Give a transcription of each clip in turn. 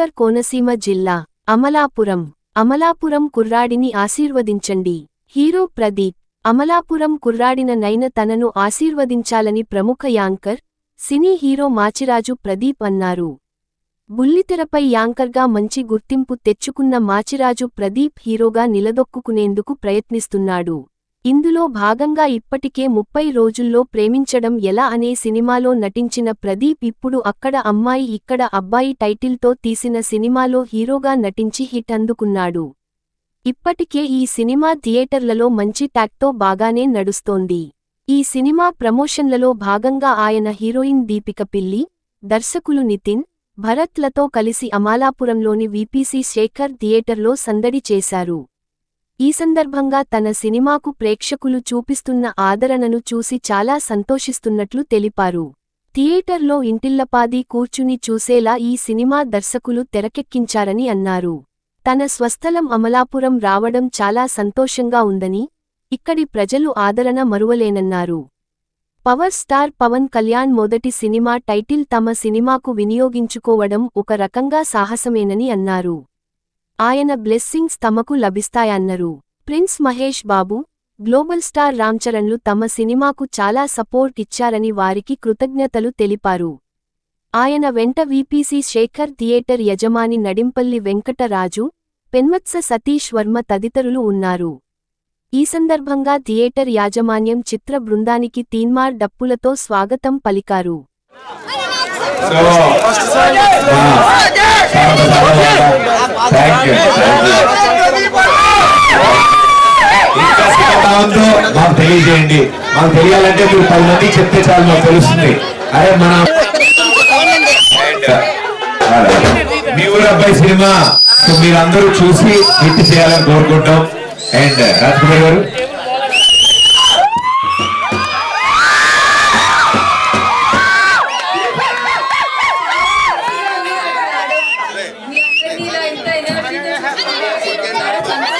ఉత్తర్ కోనసీమ జిల్లా అమలాపురం. అమలాపురం కుర్రాడిని ఆశీర్వదించండి. హీరో ప్రదీప్ అమలాపురం కుర్రాడిన నైన తనను ఆశీర్వదించాలని ప్రముఖ anchor cine hero Machiraju Pradeep అన్నారు. బుల్లితెరపై యాంకర్గా మంచి గుర్తింపు తెచ్చుకున్న మాచిరాజు ప్రదీప్ హీరోగా నిలదొక్కుకునేందుకు ప్రయత్నిస్తున్నాడు. ఇందులో భాగంగా ఇప్పటికే ముప్పై రోజుల్లో ప్రేమించడం ఎలా అనే సినిమాలో నటించిన ప్రదీప్ ఇప్పుడు అక్కడ అమ్మాయి ఇక్కడ అబ్బాయి టైటిల్తో తీసిన సినిమాలో హీరోగా నటించి హిట్ అందుకున్నాడు. ఇప్పటికే ఈ సినిమా థియేటర్లలో మంచి ట్యాక్తో బాగానే నడుస్తోంది. ఈ సినిమా ప్రమోషన్లలో భాగంగా ఆయన హీరోయిన్ దీపిక పిల్లి దర్శకులు నితిన్ భరత్లతో కలిసి అమాలాపురంలోని వీపీసీ శేఖర్ థియేటర్లో సందడి చేశారు. ఈ సందర్భంగా తన సినిమాకు ప్రేక్షకులు చూపిస్తున్న ఆదరణను చూసి చాలా సంతోషిస్తున్నట్లు తెలిపారు. థియేటర్లో ఇంటిల్లపాది కూర్చుని చూసేలా ఈ సినిమా దర్శకులు తెరకెక్కించారని అన్నారు. తన స్వస్థలం అమలాపురం రావడం చాలా సంతోషంగా ఉందని ఇక్కడి ప్రజలు ఆదరణ మరువలేనన్నారు. పవర్ స్టార్ పవన్ కళ్యాణ్ మొదటి సినిమా టైటిల్ తమ సినిమాకు వినియోగించుకోవడం ఒక రకంగా సాహసమేనని అన్నారు. ఆయన బ్లెస్సింగ్స్ తమకు లభిస్తాయన్నారు. Prince Mahesh Babu global star Ram చరణ్లు తమ సినిమాకు చాలా సపోర్ట్ ఇచ్చారని వారికి కృతజ్ఞతలు తెలిపారు. ఆయన వెంట వీపీసీ శేఖర్ థియేటర్ యజమాని నడింపల్లి వెంకటరాజు పెన్వత్స సతీష్ వర్మ తదితరులు ఉన్నారు. ఈ సందర్భంగా థియేటర్ యాజమాన్యం చిత్ర బృందానికి తీన్మార్ డప్పులతో స్వాగతం పలికారు థ్యాంక్ యూ ఇంకా సినిమా ఉందో మాకు తెలియజేయండి. మాకు తెలియాలంటే మీరు పది మంది చెప్తే చాలు మాకు తెలుస్తుంది. అరే మన మీ ఊరు అబ్బాయి సినిమా. మీరు అందరూ చూసి హిట్ చేయాలని కోరుకుంటాం. అండ్ రాజ్కుమార్ గారు? మీ అందరినీ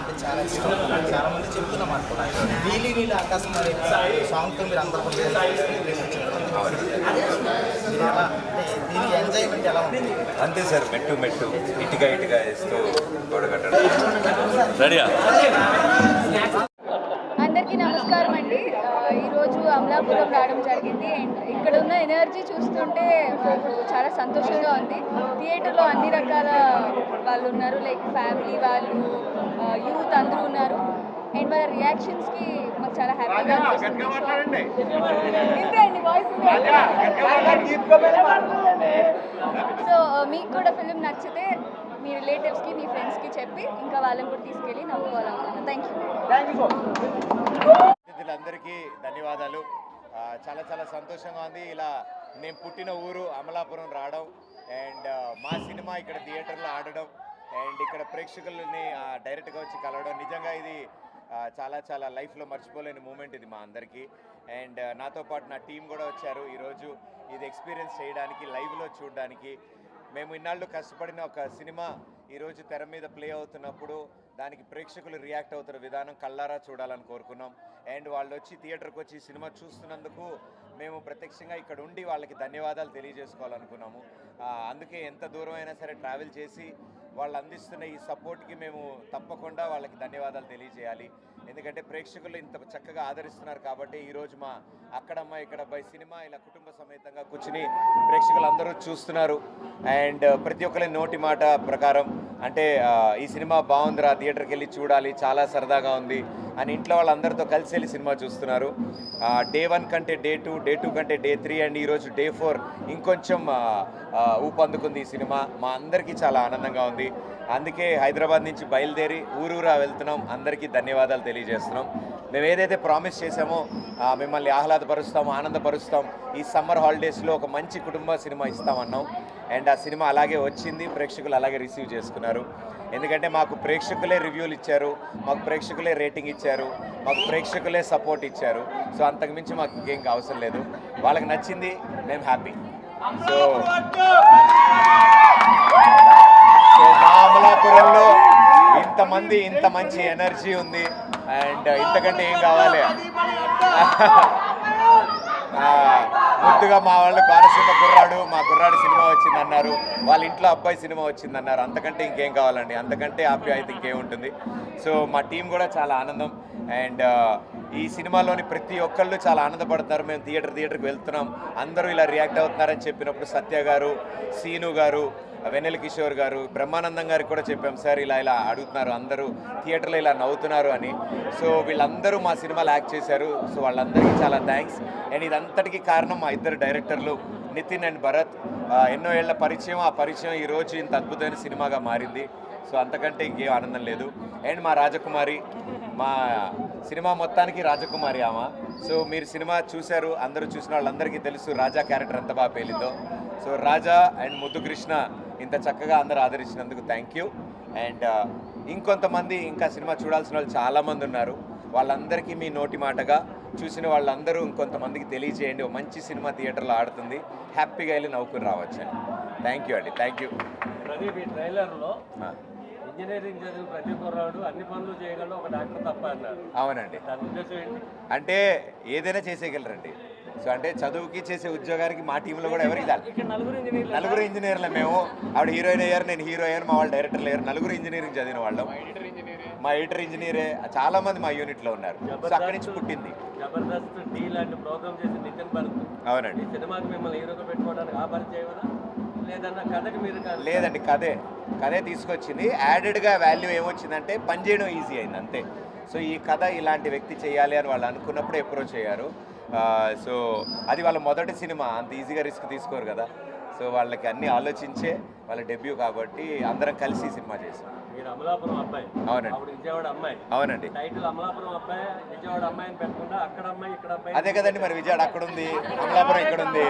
కొంచెం ప్రేమించారు. మీరు ఎలా అంటే దీని ఎంజాయ్మెంట్ ఎలా ఉంది అంతే సార్ మెట్టు మెట్టు ఇటుగా ఇటుగా వేస్తూ గోడ కట్టడం. అందరికీ నమస్కారం అండి. ఈరోజు అమలాపురం రావడం జరిగింది. అండ్ ఇక్కడ ఉన్న ఎనర్జీ చూస్తుంటే నాకు చాలా సంతోషంగా ఉంది. థియేటర్లో అన్ని రకాల వాళ్ళు ఉన్నారు. లైక్ ఫ్యామిలీ వాళ్ళు యూత్ అందరూ ఉన్నారు. అండ్ వాళ్ళ రియాక్షన్స్కి మాకు చాలా హ్యాపీగా అనిపిస్తుంది. ఇంతే అండి వాయిస్ సో మీకు కూడా ఫిలిం నచ్చితే మీ రిలేటివ్స్కి మీ ఫ్రెండ్స్కి చెప్పి ఇంకా వాళ్ళని కూడా తీసుకెళ్ళి నవ్వుకోవాలనుకుంటున్నాను థ్యాంక్ యూ అందరికీ ధన్యవాదాలు. చాలా చాలా సంతోషంగా ఉంది. ఇలా నేను పుట్టిన ఊరు అమలాపురం రావడం. అండ్ మా సినిమా ఇక్కడ థియేటర్లో ఆడడం. అండ్ ఇక్కడ ప్రేక్షకులని డైరెక్ట్గా వచ్చి కలవడం. నిజంగా ఇది చాలా చాలా లైఫ్లో మర్చిపోలేని మూమెంట్ ఇది మా అందరికీ. అండ్ నాతో పాటు నా టీం కూడా వచ్చారు ఈరోజు. ఇది ఎక్స్పీరియన్స్ చేయడానికి లైవ్లో చూడడానికి. మేము ఇన్నాళ్ళు కష్టపడిన ఒక సినిమా ఈరోజు తెర మీద ప్లే అవుతున్నప్పుడు దానికి ప్రేక్షకులు రియాక్ట్ అవుతున్న విధానం కళ్ళారా చూడాలని కోరుకున్నాం. అండ్ వాళ్ళు వచ్చి థియేటర్కి వచ్చి సినిమా చూస్తున్నందుకు మేము ప్రత్యక్షంగా ఇక్కడ ఉండి వాళ్ళకి ధన్యవాదాలు తెలియజేసుకోవాలనుకున్నాము. అందుకే ఎంత దూరం అయినా సరే ట్రావెల్ చేసి వాళ్ళు అందిస్తున్న ఈ సపోర్ట్కి మేము తప్పకుండా వాళ్ళకి ధన్యవాదాలు తెలియజేయాలి. ఎందుకంటే ప్రేక్షకులు ఇంత చక్కగా ఆదరిస్తున్నారు కాబట్టి ఈరోజు మా అక్కడమ్మ ఇక్కడబ్బాయి సినిమా ఇలా కుటుంబ సమేతంగా కూర్చుని ప్రేక్షకులు అందరూ చూస్తున్నారు. అండ్ ప్రతి ఒక్కరి నోటి మాట ప్రకారం అంటే ఈ సినిమా బాగుందిరా థియేటర్కి వెళ్ళి చూడాలి చాలా సరదాగా ఉంది అని ఇంట్లో వాళ్ళందరితో కలిసి వెళ్ళి సినిమా చూస్తున్నారు. డే వన్ కంటే డే టూ డే టూ కంటే డే త్రీ అండ్ ఈరోజు డే ఫోర్ ఇంకొంచెం ఊపందుకుంది ఈ సినిమా. మా అందరికీ చాలా ఆనందంగా ఉంది. అందుకే హైదరాబాద్ నుంచి బయలుదేరి ఊరూరా వెళ్తున్నాం. అందరికీ ధన్యవాదాలు తెలియజేస్తున్నాం. మేము ఏదైతే ప్రామిస్ చేశామో మిమ్మల్ని ఆహ్లాదపరుస్తాం ఆనందపరుస్తాం ఈ సమ్మర్ హాలిడేస్లో ఒక మంచి కుటుంబ సినిమా ఇస్తామన్నాం. అండ్ ఆ సినిమా అలాగే వచ్చింది. ప్రేక్షకులు అలాగే రిసీవ్ చేసుకున్నారు. ఎందుకంటే మాకు ప్రేక్షకులే రివ్యూలు ఇచ్చారు మాకు ప్రేక్షకులే రేటింగ్ ఇచ్చారు మాకు ప్రేక్షకులే సపోర్ట్ ఇచ్చారు. సో అంతకుమించి మాకు ఇంకేం అవసరం లేదు. వాళ్ళకి నచ్చింది మేము హ్యాపీ సో మా అమలాపురంలో మంది ఇంత మంచి ఎనర్జీ ఉంది. అండ్ ఇంతకంటే ఏం కావాలి? ఆ, ముద్దుగా మా వాళ్ళు కోనసీమ కుర్రాడు మా కుర్రాడు సినిమా వచ్చిందన్నారు. వాళ్ళ ఇంట్లో అబ్బాయి సినిమా వచ్చిందన్నారు. అంతకంటే ఇంకేం కావాలండి? అంతకంటే ఆప్యాయత ఇంకేముంటుంది? సో మా టీం కూడా చాలా ఆనందం. అండ్ ఈ సినిమాలోని ప్రతి ఒక్కళ్ళు చాలా ఆనందపడుతున్నారు. మేము థియేటర్ థియేటర్కి వెళ్తున్నాం. అందరూ ఇలా రియాక్ట్ అవుతున్నారని చెప్పినప్పుడు సత్య గారు సీను గారు వెన్నెల కిషోర్ గారు బ్రహ్మానందం గారికి కూడా చెప్పాం సార్ ఇలా ఇలా అడుగుతున్నారు. అందరూ థియేటర్లో ఇలా నవ్వుతున్నారు అని. సో వీళ్ళందరూ మా సినిమాలు యాక్ట్ చేశారు. సో వాళ్ళందరికీ చాలా థ్యాంక్స్. అండ్ ఇదంతటికీ కారణం మా ఇద్దరు డైరెక్టర్లు నితిన్ అండ్ భరత్. ఎన్నో ఏళ్ళ పరిచయం. ఆ పరిచయం ఈ రోజు ఇంత అద్భుతమైన సినిమాగా మారింది. సో అంతకంటే ఇంకేం ఆనందం లేదు. అండ్ మా రాజకుమారి మా సినిమా మొత్తానికి రాజకుమారి ఆమె. సో మీరు సినిమా చూశారు అందరూ చూసిన వాళ్ళందరికీ తెలుసు రాజా క్యారెక్టర్ ఎంత బాగా పేలిందో. సో రాజా అండ్ ముద్దు కృష్ణ ఇంత చక్కగా అందరూ ఆదరించినందుకు థ్యాంక్ యూ అండ్ ఇంకొంతమంది ఇంకా సినిమా చూడాల్సిన వాళ్ళు చాలామంది ఉన్నారు. వాళ్ళందరికీ మీ నోటి మాటగా చూసిన వాళ్ళందరూ ఇంకొంతమందికి తెలియజేయండి. ఒక మంచి సినిమా థియేటర్లో ఆడుతుంది. హ్యాపీగా వెళ్ళి నవ్వుకుని రావచ్చు అని. థ్యాంక్ యూ అండి. థ్యాంక్ యూ ప్రదీప్ ఈ ట్రైలర్లో ఇంజనీరింగ్ చదివి ప్రతి కుర్రాడు అన్ని పనులు చేయగలడు ఒక డాక్టర్ తప్ప అన్నారు. అవునండి. దాని ఉద్దేశం ఏంటి? అంటే ఏదైనా చేసేయగలరండి. సో అంటే చదువుకి చేసే ఉద్యోగానికి మా టీంలో కూడా ఎవరికి ఇక్కడ నలుగురు ఇంజనీర్లు నలుగురు ఇంజనీర్లే మేము. ఆవిడ హీరోయిన్ అయ్యారు నేను హీరో అయ్యాను మా వాళ్ళు డైరెక్టర్ లేరు. నలుగురు ఇంజనీరింగ్ చదివిన వాళ్ళం. మా ఎడిటర్ ఇంజనీరే. చాలా మంది మా యూనిట్లో ఉన్నారు. సో అక్కడి నుంచి పుట్టింది. జబర్దస్త్ టీ లాంటి ప్రోగ్రామ్ చేసి నితిన్ భరత్ అవునండి. సినిమాకి మిమ్మల్ని హీరోగా పెట్టుకోవడానికి ఆ కాదు లేదండి కథే. కథే తీసుకొచ్చింది. యాడెడ్గా వాల్యూ ఏమొచ్చిందంటే పని చేయడం ఈజీ అయింది అంతే. సో ఈ కథ ఇలాంటి వ్యక్తి చేయాలి అని వాళ్ళు అనుకున్నప్పుడు అప్రోచ్ అయ్యారు సో అది వాళ్ళ మొదటి సినిమా. అంత ఈజీగా రిస్క్ తీసుకోరు కదా. సో వాళ్ళకి అన్ని ఆలోచించే వాళ్ళ డెబ్యూ కాబట్టి అందరం కలిసి సినిమా చేసాం. మీరు అమలాపురం అబ్బాయి. అవునండి. ఆవిడ విజయవాడ అమ్మాయి. అవునండి. టైటిల్ అమలాపురం అబ్బాయి విజయవాడ అమ్మాయిని పెట్టకుండా అక్కడ అమ్మాయి ఇక్కడ అబ్బాయి అదే కదండి మరి విజయవాడ అక్కడ ఉంది అమలాపురం ఇక్కడ ఉంది.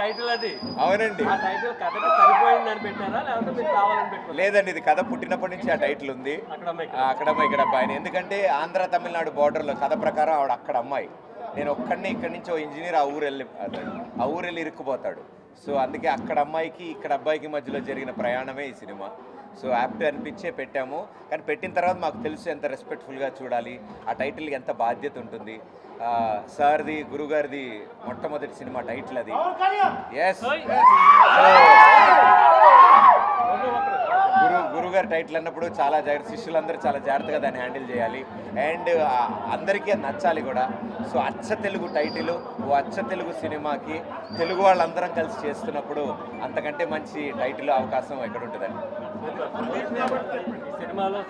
టైటిల్ అది. అవునండి. ఆ టైటిల్ కథకి సరిపోయిందని పెట్టారా? లేకపోతే మీరు కావాలని పెట్టుకున్నారా? లేదండి ఇది కథ పుట్టినప్పటి నుంచి ఆ టైటిల్ ఉంది. అక్కడ అమ్మాయి ఇక్కడ అబ్బాయిని ఎందుకంటే ఆంధ్ర తమిళనాడు బార్డర్లో కథ ప్రకారం ఆవిడ అక్కడ అమ్మాయి. నేను ఒక్కడిని ఇక్కడి నుంచి ఓ ఇంజనీర్ ఆ ఊరు వెళ్ళి ఆ ఊరు వెళ్ళి ఇరుక్కుపోతాడు. సో అందుకే అక్కడ అమ్మాయికి ఇక్కడ అబ్బాయికి మధ్యలో జరిగిన ప్రయాణమే ఈ సినిమా. సో యాప్ట్ అనిపించే పెట్టాము. కానీ పెట్టిన తర్వాత మాకు తెలుసు ఎంత రెస్పెక్ట్ఫుల్గా చూడాలి ఆ టైటిల్కి ఎంత బాధ్యత ఉంటుంది. సార్ది గురుగారిది మొట్టమొదటి సినిమా టైటిల్ అది. ఎస్ గురు గురుగారు టైటిల్ అన్నప్పుడు చాలా జాగ్రత్త శిష్యులందరూ చాలా జాగ్రత్తగా దాన్ని హ్యాండిల్ చేయాలి. అండ్ అందరికీ నచ్చాలి కూడా. సో అచ్చ తెలుగు టైటిల్ ఓ అచ్చ తెలుగు సినిమాకి తెలుగు వాళ్ళందరం కలిసి చేస్తున్నప్పుడు అంతకంటే మంచి టైటిల్ అవకాశం ఎక్కడ ఉంటుందండి సినిమాలో